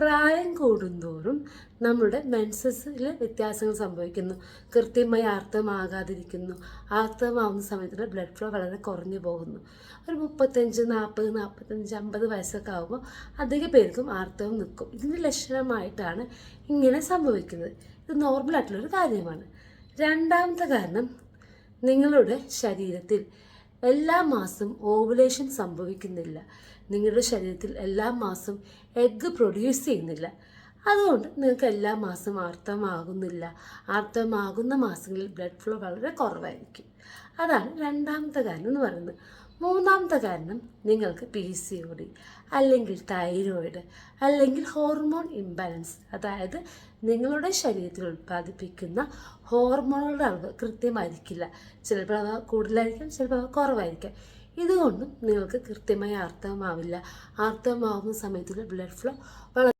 പ്രായം കൂടുന്തോറും നമ്മുടെ മെൻസസിൽ വ്യത്യാസങ്ങൾ സംഭവിക്കുന്നു. കൃത്യമായി അർത്ഥമാകാതിരിക്കുന്നു. അർത്ഥമാവുന്ന സമയത്തുള്ള ബ്ലഡ് ഫ്ലോ വളരെ കുറഞ്ഞു പോകുന്നു. ഒരു മുപ്പത്തഞ്ച് നാൽപ്പത് നാൽപ്പത്തഞ്ച് അമ്പത് വയസ്സൊക്കെ ആകുമ്പോൾ അധിക പേർക്കും ആർത്തവം നിൽക്കും. ഇതിന്റെ ലക്ഷണമായിട്ടാണ് ഇങ്ങനെ സംഭവിക്കുന്നത്. ഇത് നോർമലായിട്ടുള്ളൊരു കാര്യമാണ്. രണ്ടാമത്തെ കാരണം നിങ്ങളുടെ ശരീരത്തിൽ എല്ലാ മാസം ഓവുലേഷൻ സംഭവിക്കുന്നില്ല. നിങ്ങളുടെ ശരീരത്തിൽ എല്ലാ മാസം എഗ്ഗ് പ്രൊഡ്യൂസ് ചെയ്യുന്നില്ല. അതുകൊണ്ട് നിങ്ങൾക്ക് എല്ലാ മാസവും അർത്ഥമാകുന്നില്ല. അർത്ഥമാകുന്ന മാസങ്ങളിൽ ബ്ലഡ് ഫ്ലോ വളരെ കുറവായിരിക്കും. അതാണ് രണ്ടാമത്തെ കാരണം എന്ന് പറയുന്നത്. മൂന്നാമത്തെ കാരണം നിങ്ങൾക്ക് പി സി ഒ ഡി അല്ലെങ്കിൽ തൈറോയിഡ് അല്ലെങ്കിൽ ഹോർമോൺ ഇംബാലൻസ് അതായത് നിങ്ങളുടെ ശരീരത്തിൽ ഉൽപ്പാദിപ്പിക്കുന്ന ഹോർമോണുകളുടെ അളവ് കൃത്യമായിരിക്കില്ല. ചിലപ്പോൾ അവ കൂടുതലായിരിക്കാം ചിലപ്പോൾ അവ കുറവായിരിക്കാം. ഇതുകൊണ്ടും നിങ്ങൾക്ക് കൃത്യമായി ആർത്തവമാവില്ല ആർത്തവമാവുന്ന സമയത്തുള്ള ബ്ലഡ് ഫ്ലോ വളരെ